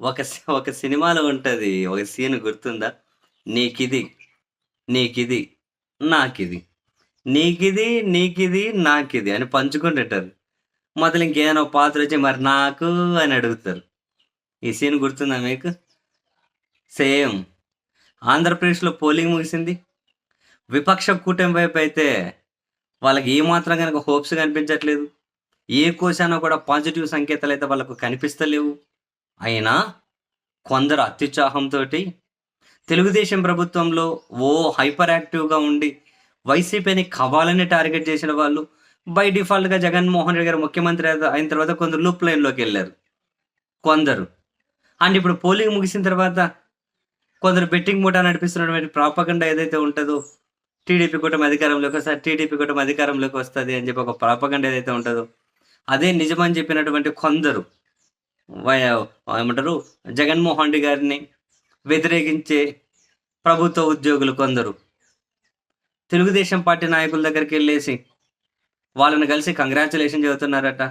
ఒక ఒక సినిమాలో ఉంటుంది ఒక సీన్ గుర్తుందా? నీకిది, నీకిది, నాకిది. నీకిది, నీకిది, నాకిది అని పంచుకుంటుంటారు. మొదలు ఇంకేదైనా పాత్ర వచ్చి మరి నాకు అని అడుగుతారు. ఈ సీన్ గుర్తుందా మీకు? సేమ్. ఆంధ్రప్రదేశ్‌లో పోలింగ్ ముగిసింది. విపక్ష కూటమి అయితే వాళ్ళకి ఏమాత్రం కనుక హోప్స్ కనిపించట్లేదు. ఏ కోశానో కూడా పాజిటివ్ సంకేతాలు అయితే వాళ్ళకు కనిపిస్తలేవు. అయినా కొందరు అత్యుత్సాహంతో తెలుగుదేశం ప్రభుత్వంలో ఓ హైపర్ యాక్టివ్‌గా ఉండి వైసీపీని కావాలని టార్గెట్ చేసిన వాళ్ళు బై డిఫాల్ట్‌గా జగన్మోహన్ రెడ్డి గారు ముఖ్యమంత్రి అయిన తర్వాత కొందరు లూప్ లైన్లోకి వెళ్ళారు కొందరు. అండ్ ఇప్పుడు పోలింగ్ ముగిసిన తర్వాత కొందరు బెట్టింగ్ మూట నడిపిస్తున్నటువంటి ప్రాపకండ ఏదైతే ఉంటదో టీడీపీ కూటమి అధికారంలోకి వస్తారు టీడీపీ కూటమి అధికారంలోకి వస్తుంది అని చెప్పి ఒక ప్రాపగండా ఏదైతే ఉంటదో అదే నిజమని చెప్పినటువంటి కొందరు ఏమంటారు జగన్మోహన్ రెడ్డి గారిని వ్యతిరేకించే ప్రభుత్వ ఉద్యోగులు కొందరు తెలుగుదేశం పార్టీ నాయకుల దగ్గరికి వెళ్ళేసి వాళ్ళని కలిసి కంగ్రాచులేషన్ చెబుతున్నారట.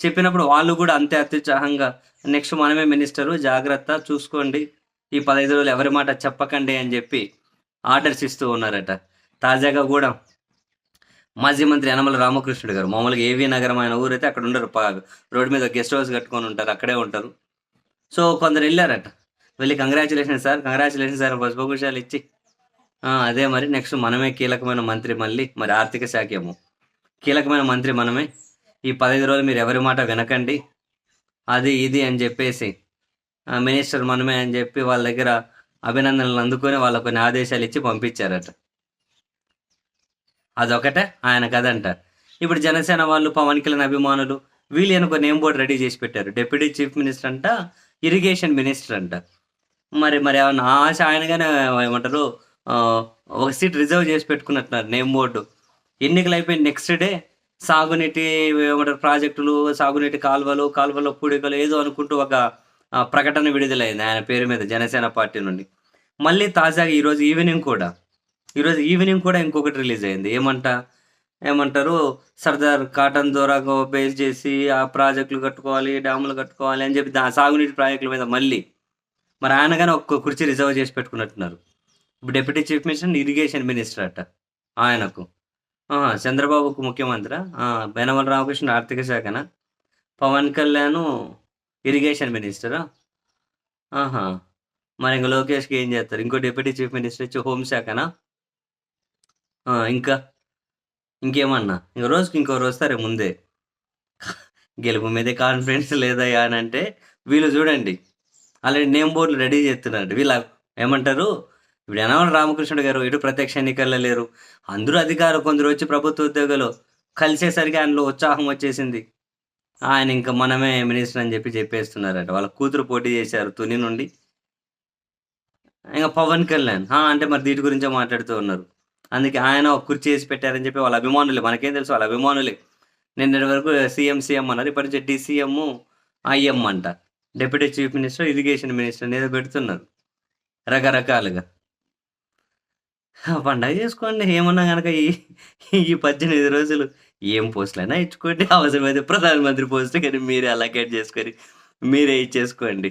చెప్పినప్పుడు వాళ్ళు కూడా అంతే అత్యుత్సాహంగా నెక్స్ట్ మనమే మినిస్టరు జాగ్రత్త చూసుకోండి. ఈ 15 రోజులు ఎవరి మాట చెప్పకండి అని చెప్పి ఆర్డర్స్ ఇస్తూ ఉన్నారట. తాజాగా కూడా మాజీ మంత్రి యనమల రామకృష్ణుడు గారు మామూలుగా ఏవీ నగరం ఆయన ఊరైతే అక్కడ ఉండరు. రోడ్డు మీద గెస్ట్ హౌస్ కట్టుకొని ఉంటారు. అక్కడే ఉంటారు. సో కొందరు వెళ్ళారట వెళ్ళి కంగ్రాచులేషన్ సార్, కంగ్రాచులేషన్ సార్ అని ఇచ్చి అదే మరి నెక్స్ట్ మనమే కీలకమైన మంత్రి మళ్ళీ మరి ఆర్థిక శాఖ ఏమో. కీలకమైన మంత్రి మనమే. ఈ 15 రోజులు మీరు ఎవరి మాట వినకండి. అది ఇది అని చెప్పేసి మినిస్టర్ మనమే అని చెప్పి వాళ్ళ దగ్గర అభినందనలు అందుకొని వాళ్ళ కొన్ని ఆదేశాలు ఇచ్చి పంపించారట. అదొకటే ఆయన కదంట ఇప్పుడు జనసేన వాళ్ళు, పవన్ కళ్యాణ్ అభిమానులు వీళ్ళు ఒక నేమ్ బోర్డు రెడీ చేసి పెట్టారు. డిప్యూటీ చీఫ్ మినిస్టర్ అంట, ఇరిగేషన్ మినిస్టర్ అంట. మరి మరి ఏమన్నా ఆశ ఆయనగానే ఏమంటారు ఒక సీట్ రిజర్వ్ చేసి పెట్టుకున్నట్టున్నారు నేమ్ బోర్డు. ఎన్నికలు అయిపోయిన నెక్స్ట్ డే సాగునీటి ఏమంటారు ప్రాజెక్టులు, సాగునీటి కాలువలు, కాలువలో పూడికలు ఏదో అనుకుంటూ ఒక ప్రకటన విడుదలైంది ఆయన పేరు మీద జనసేన పార్టీ నుండి. మళ్ళీ తాజాగా ఈరోజు ఈవినింగ్ కూడా, ఈరోజు ఈవినింగ్ కూడా ఇంకొకటి రిలీజ్ అయింది. ఏమంట ఏమంటారు సర్దార్ కాటన్ దొరాకు బేస్ చేసి ఆ ప్రాజెక్టులు కట్టుకోవాలి, డ్యాములు కట్టుకోవాలి అని చెప్పి దా సాగునీటి ప్రాజెక్టుల మీద మళ్ళీ. మరి ఆయన కానీ ఒక్క కుర్చీ రిజర్వ్ చేసి పెట్టుకున్నట్టున్నారు. ఇప్పుడు deputy chief minister irrigation minister అట ఆయనకు. చంద్రబాబుకు ముఖ్యమంత్రి ఆ! రామకృష్ణ ఆర్థిక శాఖన పవన్ కళ్యాణ్ ఇరిగేషన్ మినిస్టరా? ఆహా! మరి ఇంక లోకేష్‌కి ఏం చేస్తారు? ఇంకో డిప్యూటీ చీఫ్ మినిస్టర్ వచ్చి హోంశాఖనా ఆ! ఇంకా? ఇంకేమన్నా? ఇంక రోజుకి ఇంకోరు వస్తారే ముందే. గెలుపు మీదే కాన్ఫిడెన్స్ లేదయ్యా అని అంటే వీళ్ళు చూడండి. ఆల్రెడీ నేమ్ బోర్డులు రెడీ చేస్తున్నారు. వీళ్ళ ఏమంటారు ఇప్పుడు యనమల రామకృష్ణుడు గారు ఇటు ప్రత్యక్ష ఎన్నికల్లో లేరు. అందరూ అధికారులు కొందరు వచ్చి ప్రభుత్వ ఉద్యోగులు కలిసేసరికి ఆయనలో ఉత్సాహం వచ్చేసింది. ఆయన ఇంకా మనమే మినిస్టర్ అని చెప్పి చెప్పేస్తున్నారట. వాళ్ళ కూతురు పోటీ చేశారు తుని నుండి. ఇంకా పవన్ కళ్యాణ్ హా అంటే మరి దీటి గురించే మాట్లాడుతూ ఉన్నారు. అందుకే ఆయన ఒక కుర్చీ వేసి పెట్టారని చెప్పి వాళ్ళ అభిమానులే మనకేం తెలుసు వాళ్ళ అభిమానులే. నిన్నటి వరకు సీఎం, సీఎం అన్నారు. ఇప్పటి నుంచి డీసీఎం, ఐఎం అంట. Deputy chief minister, irrigation minister అని ఏదో పెడుతున్నారు. రకరకాలుగా. పండగ చేసుకోండి. ఏమన్నా కనుక ఈ ఈ 18 రోజులు ఏం పోస్టులైనా ఇచ్చుకోండి. అవసరమైతే ప్రధానమంత్రి పోస్ట్ కానీ మీరే అలొకేట్ చేసుకొని మీరే ఇచ్చేసుకోండి.